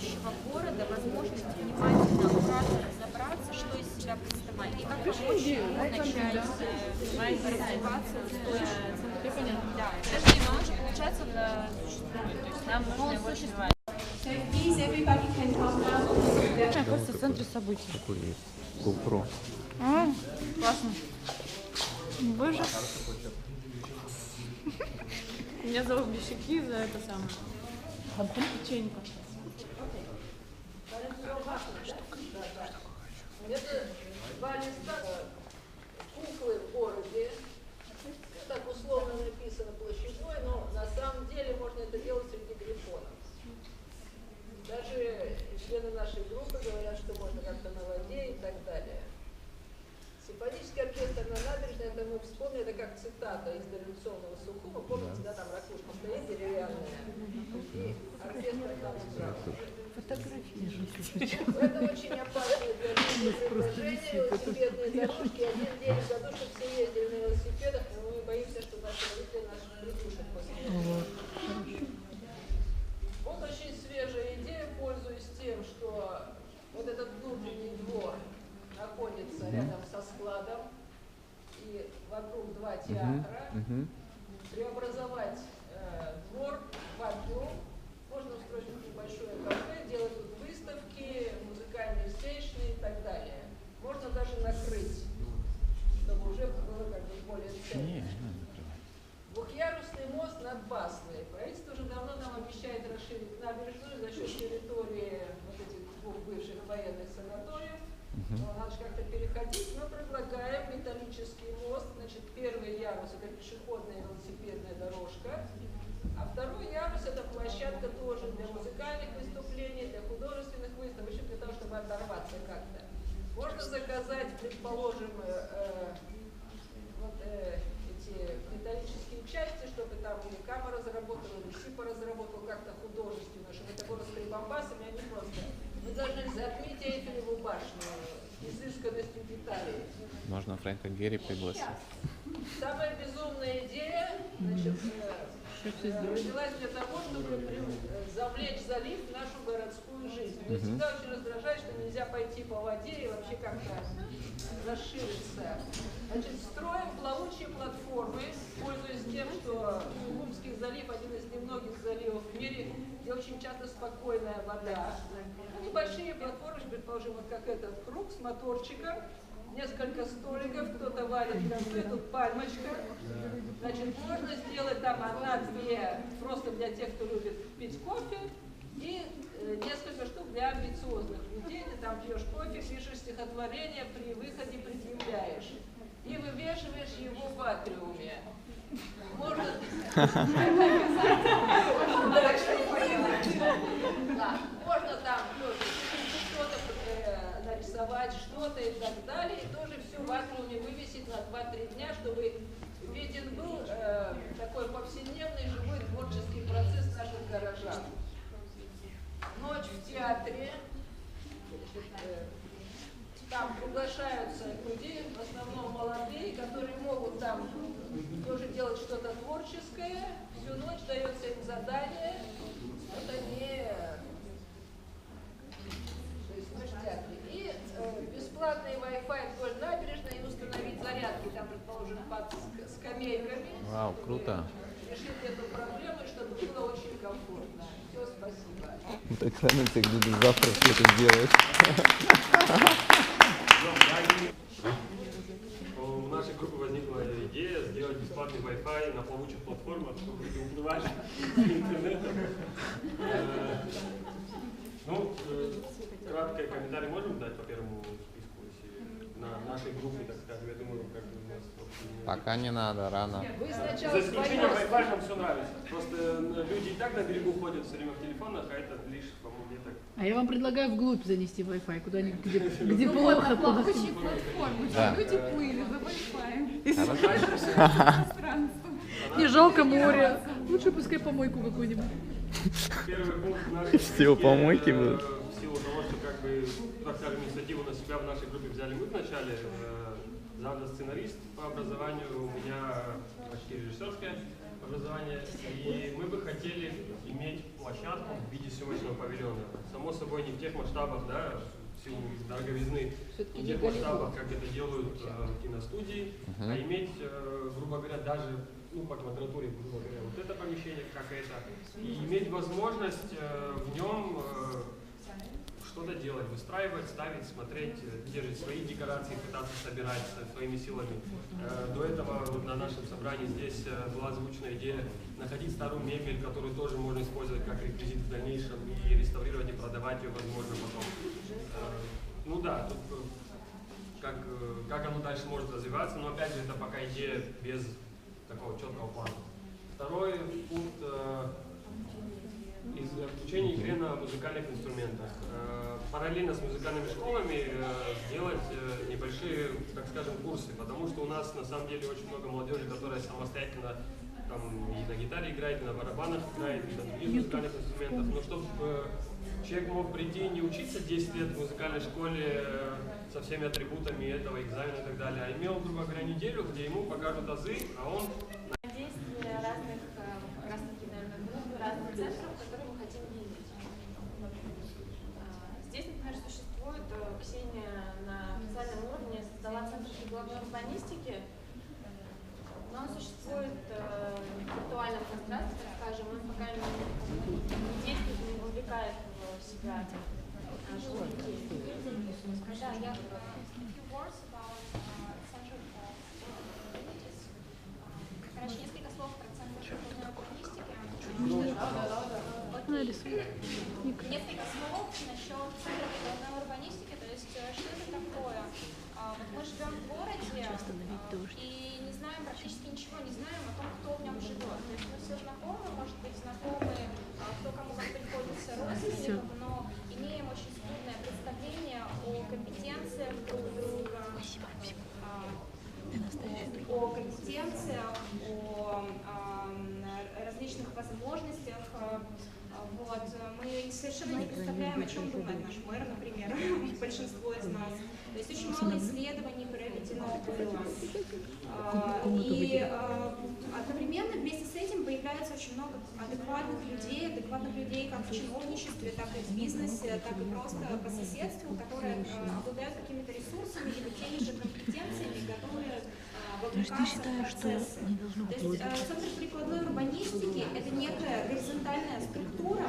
будущего города возможность внимательно, аккуратно разобраться, что из себя представляет, и как помочь ему начать э, развиваться устойчиво. Да, даже не научно получается, да, нам нужно его развивать. Кажется, в центре событий. GoPro. А, классно. Боже. Меня зовут Бещаки за это самое. А печенька. Это два листа куклы в городе. Так условно написано площадной, но на самом деле можно это делать среди грифонов. Даже члены нашей группы говорят, что можно как-то на воде и так далее. Симфонический оркестр на набережной, это мы вспомнили, это как цитата из дореволюционного Сухума. Помните, да, там ракушка стоит деревянная, и. Это очень опасное для жизни предложение, велосипедные дорожки. Один день в году, чтобы все ездили на велосипедах, но мы боимся, что наши родители нас придушат после этого. Вот очень свежая идея, пользуясь тем, что вот этот внутренний двор находится рядом со складом, и вокруг два театра, Мгм. преобразовать э, двор в одну. Можно устроить тут небольшое кафе, делать тут выставки, музыкальные стейшны и так далее. Можно даже накрыть, чтобы уже было как бы более Не, ценно. не надо закрывать. Двухъярусный мост над Басной. Правительство уже давно нам обещает расширить набережную за счет территории вот этих двух бывших военных санаториев. Но надо же как-то переходить. Мы предлагаем металлический мост. Значит, первый ярус это пешеходная велосипедная дорожка. А второй ярус это площадка тоже для музыкальных выступлений, для художественных выставок, еще для того, чтобы оторваться как-то. Можно предположим, э, э, вот э, эти металлические части, чтобы там или Кама разработала, или Сипа разработал как-то художественно, чтобы это было с прибамбасами, а не просто. Мы должны затмить Эйфелеву башню изысканностью деталей. Можно Фрэнка Герри пригласить. Самая безумная идея, значит, э, родилась для того, чтобы э, завлечь залив в нашу городскую жизнь. Меня всегда очень раздражает, что нельзя пойти по воде и вообще как-то расшириться. Значит, строим плавучие платформы, пользуясь тем, что Сухумский залив один из немногих заливов в мире, где очень часто спокойная вода. Ну, небольшие платформы, предположим, вот как этот круг с моторчиком, несколько столиков, кто-то варит кофе, тут пальмочка. Значит, можно сделать там одна-две просто для тех, кто любит пить кофе, и несколько штук для амбициозных людей. Ты там пьешь кофе, пишешь стихотворение, при выходе предъявляешь. И вывешиваешь его в атриуме. Можно... Там тоже что-то э, нарисовать, что-то и так далее, и тоже все в атриуме вывесить на 2-3 дня, чтобы виден был э, такой повседневный живой творческий процесс наших горожан. Ночь в театре. Там приглашаются люди, в основном молодые, которые могут там тоже делать что-то творческое. Всю ночь дается им задание. Вот они то есть в театре. И э, бесплатный Wi-Fi вдоль набережной и установить зарядки, там, предположим, под ск- скамейками. Вау, круто. Решить эту проблему, чтобы было очень комфортно. Все, Так рано ты будешь завтра все это делать. У нашей группы возникла идея сделать бесплатный Wi-Fi на плавучих платформах, чтобы уплывали с интернетом. Э, Ну, э, краткий комментарий можем дать по первому на нашей группе, так скажем, я думаю, как бы у нас не- Пока не надо, рано. Вы За сначала исключением свое Wi-Fi нам все нравится. Просто э, люди и так на берегу ходят все время в телефонах, а это лишь, по-моему, мне так А я вам предлагаю вглубь занести Wi-Fi, куда-нибудь, где, где плохо. плохо. Да. Люди плыли за Wi-Fi. Не жалко море. Лучше пускай помойку какую-нибудь. Первый пункт нашей Все помойки э, будут. В силу того, что как бы, так скажем, инициативу на себя в нашей группе взяли мы вначале. э, Завда сценарист по образованию, у меня почти режиссерское образование. И мы бы хотели иметь площадку в виде съемочного павильона. Само собой, не в тех масштабах, да, в силу дороговизны, не в тех масштабах, как это делают э, киностудии, а иметь, э, грубо говоря, даже ну, по квадратуре, грубо говоря, вот это помещение, как это, и иметь возможность э, в нем э, что-то делать, выстраивать, ставить, смотреть, э, же свои декорации пытаться собирать своими силами. Э, До этого вот на нашем собрании здесь э, была озвучена идея находить старую мебель, которую тоже можно использовать как реквизит в дальнейшем и реставрировать и продавать ее, возможно, потом. Ну да, тут как, как оно дальше может развиваться, но опять же это пока идея без такого четкого плана. Второй пункт из обучения игре на музыкальных инструментах. Э, Параллельно с музыкальными школами э, сделать э, небольшие, так скажем, курсы, потому что у нас на самом деле очень много молодежи, которая самостоятельно там, и на гитаре играет, и на барабанах играет, и на других музыкальных инструментах. Но чтобы человек мог прийти и не учиться 10 лет в музыкальной школе э, со всеми атрибутами этого экзамена и так далее, а имел, грубо говоря, неделю, где ему покажут азы, а он Действия разных, э, разных наверное, групп, разных центров, которые мы хотим видеть. А, Здесь, например, существует, э, Ксения на официальном уровне создала Центр прикладной урбанистики, но он существует э, в виртуальном пространстве, так скажем, он пока не, не действует, не вовлекает в себя э, живых людей. Да, я Короче, несколько слов про центр прикладной урбанистики. Вот Несколько слов насчет центра урбанистики, то есть э, что это такое? А, Вот мы живем в городе а, и не знаем практически ничего, не знаем о том, кто в нем живет. То есть мы все знакомы, может быть, знакомы, а, кто кому как приходится родственникам, но имеем очень скудное представление о компетенциях друг друга, о компетенциях, о различных возможностях. Вот. Мы совершенно не представляем, о чем думает наш мэр, например, большинство из нас. То есть очень много исследований проведено было. А, И а, одновременно вместе с этим появляется очень много адекватных людей, адекватных людей как в чиновничестве, так и в бизнесе, так и просто по соседству, которые а, обладают какими-то ресурсами или теми же компетенциями, которые а, вовлекаться в процессы. То есть э, Центр прикладной урбанистики – это некая горизонтальная структура,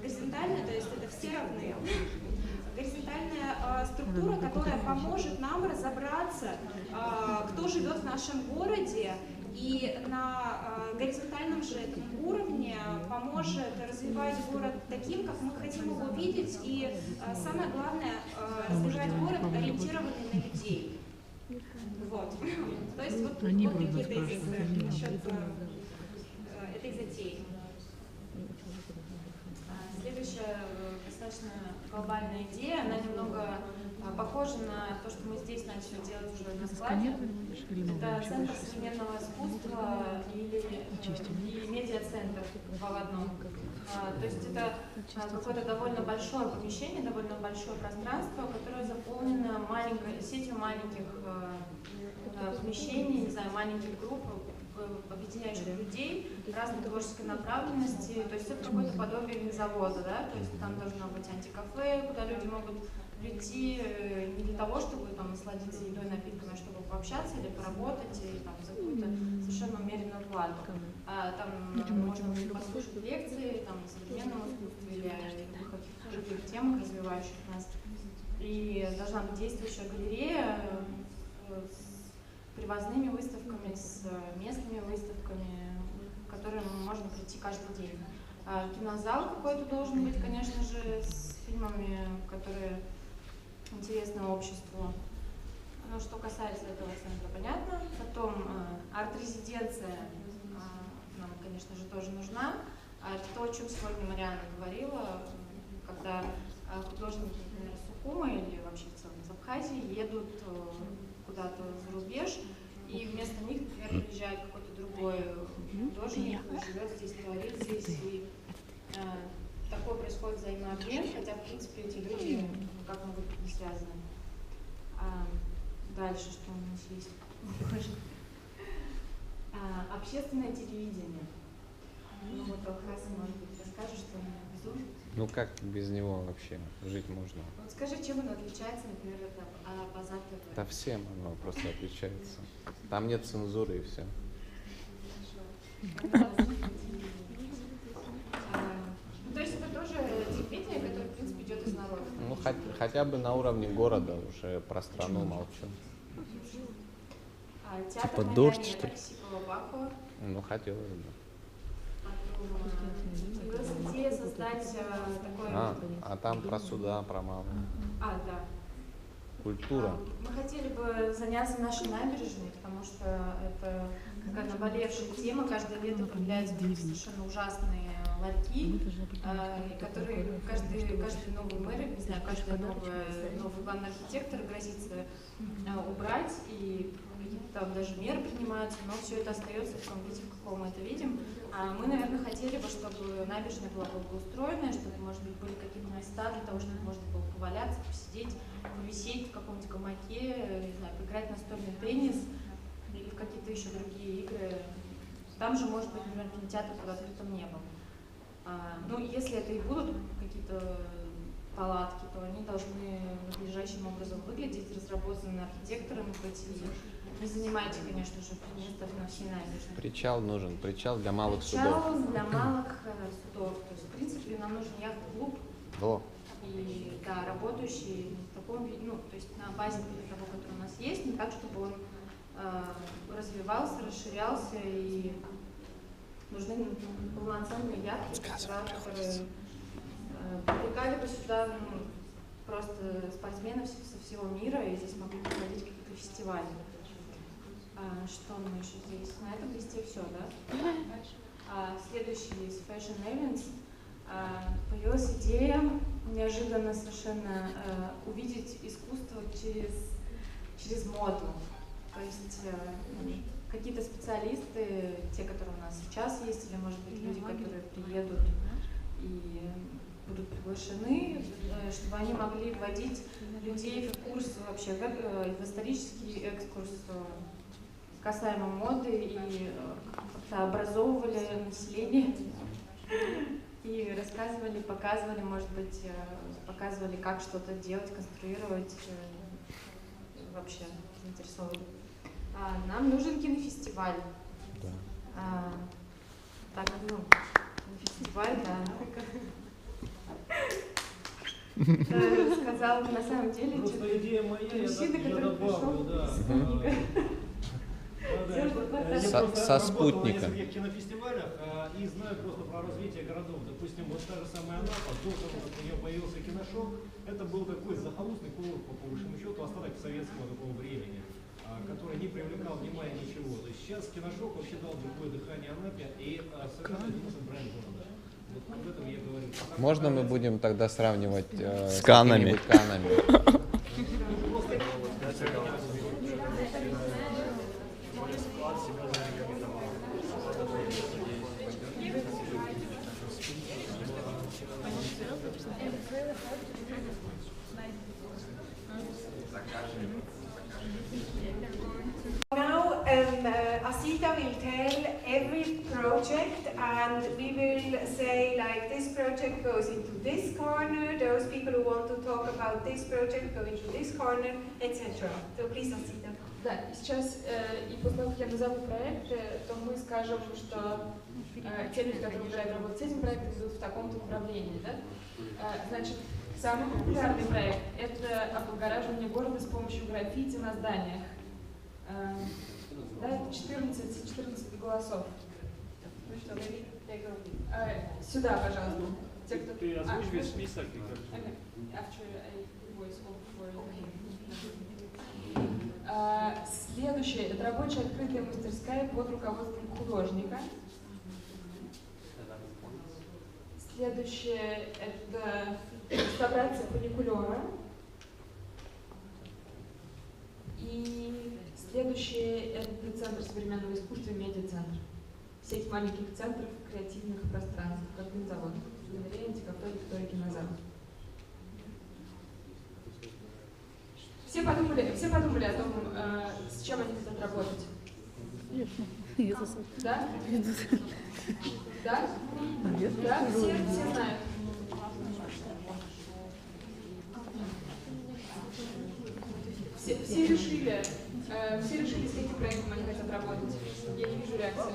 горизонтальная, то есть это все равны, горизонтальная э, структура, которая поможет нам разобраться, э, кто живет в нашем городе, и на э, горизонтальном же этом уровне поможет развивать город таким, как мы хотим его видеть, и э, самое главное, э, развивать город, ориентированный на людей. Вот. То есть вот, Они вот спрашивать, они насчет будут. э, этой затеи. А, Следующая э, достаточно глобальная идея, она немного а, похожа на то, что мы здесь начали делать уже на складе. Это Центр современного искусства или э, и медиацентр два в одном. А, То есть это какое-то довольно большое помещение, довольно большое пространство, которое заполнено маленькой сетью маленьких помещений, не знаю, маленьких групп, э, объединяющих людей разной творческой направленности. То есть это какое-то подобие винзавода, да? То есть там должно быть антикафе, куда люди могут прийти э, не для того, чтобы там насладиться едой, напитками, а чтобы пообщаться или поработать, и там за какую-то совершенно умеренную плату. А, там э, можно будет послушать лекции там, о современном искусстве или о любых других темах, развивающих нас. И должна быть действующая галерея э, с привозными выставками, с местными выставками, в которые можно прийти каждый день. А кинозал какой-то должен быть, конечно же, с фильмами, которые интересны обществу. Ну, что касается этого центра, понятно. Потом э, арт-резиденция э, нам, конечно же, тоже нужна. А это то, о чем сегодня Мариана говорила, когда художники, например, Сухума или вообще в целом из Абхазии едут куда-то за рубеж, и вместо них, например, приезжает какой-то другой художник, живет здесь, творит здесь, и э, такое происходит взаимообмен, хотя, в принципе, эти люди как могут быть не связаны. А, дальше, что у нас есть? А, общественное телевидение. Ну вот Алхаса, может быть, расскажешь что-нибудь. Ну как без него вообще жить можно? Вот скажи, чем он отличается, например, от а, Базар ТВ? Да всем оно просто отличается. Там нет цензуры и все. А, ну, то есть это тоже телевидение, которое, в принципе, идет из народа. Ну хоть- хотя бы на уровне города уже про страну молчу. А театр Типа дождь, что ли? Ну хотелось бы. Появилась идея создать э. А, а там про суда, про маму. А, да. Культура. А, Мы хотели бы заняться нашей набережной, потому что это такая наболевшая тема. Каждое лето появляются совершенно ужасные ларьки, а, и которые каждый, каждый новый мэр, не знаю, каждый новый, новый главный архитектор грозится а, убрать, и какие-то там даже меры принимаются, но все это остается в том виде, в каком мы это видим. А мы, наверное, хотели бы, чтобы набережная была благоустроенная, чтобы, может быть, были какие-то места для того, чтобы можно было поваляться, посидеть, повисеть в каком-нибудь гамаке, не знаю, поиграть настольный теннис или в какие-то еще другие игры. Там же может быть, например, кинотеатр под открытым небом. А, ну, если это и будут какие-то палатки, то они должны надлежащим образом выглядеть, разработаны архитекторами, хоть и не занимайте, конечно же, место на всей набережной. Причал нужен, причал для малых судов. Причал для малых э, судов. То есть, в принципе, нам нужен яхт-клуб, Во, и да, работающий в таком виде, ну, то есть на базе того, который у нас есть, но так, чтобы он э, развивался, расширялся и нужны полноценные яхты, которые э, привлекали бы сюда ну, просто спортсменов со всего мира, и здесь могли проходить какие-то фестивали. А, что мы еще здесь? На этом листе все, да? А, следующий из Fashion Events. А, появилась идея неожиданно совершенно э, увидеть искусство через, через моду. То есть м, какие-то специалисты, те, которые у нас сейчас есть, или, может быть, люди, которые приедут и будут приглашены, э, чтобы они могли вводить людей в курс вообще, в, в исторический экскурс касаемо моды и э, как-то образовывали население и рассказывали, показывали, может быть, э, показывали, как что-то делать, конструировать, э, вообще заинтересовывали. А, Нам нужен кинофестиваль. да. А, Так, ну, фестиваль, да. Сказал на самом деле, Просто что идея моя, я, мужчина, я который пришел добавлю, да. Со- просто со работал спутника. на нескольких кинофестивалях а, и знаю просто про развитие городов. Допустим, вот та же самая Анапа, до того, как у нее появился киношок, это был такой захолустный курорт, по большому счету, остаток советского такого времени, а, который не привлекал внимания ничего. То есть сейчас киношок вообще дал другое дыхание Анапе и а, совершенно изменился бренд города. Вот об этом я говорю. Можно мы будем тогда сравнивать э, С Канами. какими-нибудь канами? Now, um, uh, Asita will tell every project, and we will say like this project goes into this corner. Those people who want to talk about this project go into this corner, etc. So please, Asita. Да, и сейчас, э, и после того, как я назову проект, э, то мы скажем, что э, те люди, которые уже работают с этим проектом, идут в таком-то направлении, да? Э, значит, самый популярный проект – это облагораживание города с помощью граффити на зданиях. Э, да, это 14, 14 голосов. Ну э, сюда, пожалуйста. Те, кто... Ты А, озвучь весь вы- список Okay. After a voice call for А, Следующее – это рабочая открытая мастерская под руководством художника. Следующее – это реставрация фуникулера. И следующее – это Центр современного искусства медиацентр. Сеть маленьких центров креативных пространств, как завод. Галерея, антикафе, Виктория Кинозал. Все подумали, все подумали о том, э, с чем они хотят работать. Да? Да? Да, Да? все, все знают. Все, все решили, э, все решили, с каким проектом они хотят работать. Я не вижу реакции.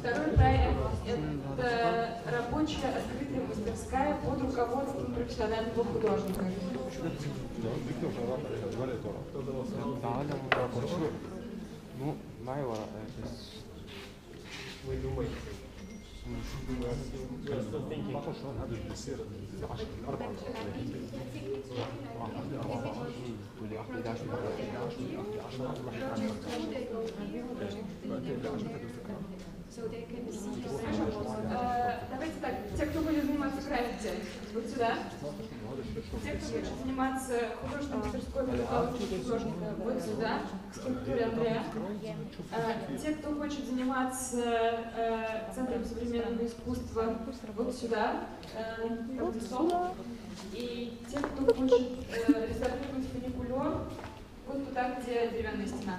Второй проект – это рабочая открытая мастерская под руководством профессионального художника. تعالى مو معي ورق بس Давайте так, те, кто будет заниматься крайне, вот сюда. А, те, кто хочет заниматься художественной мастерской подготовкой художника, вот сюда, к скульптуре Андрея. Те, кто хочет заниматься Центром современного искусства, вот сюда, как весом. И те, кто хочет э, реставрировать фуникулер, вот туда, где деревянная стена.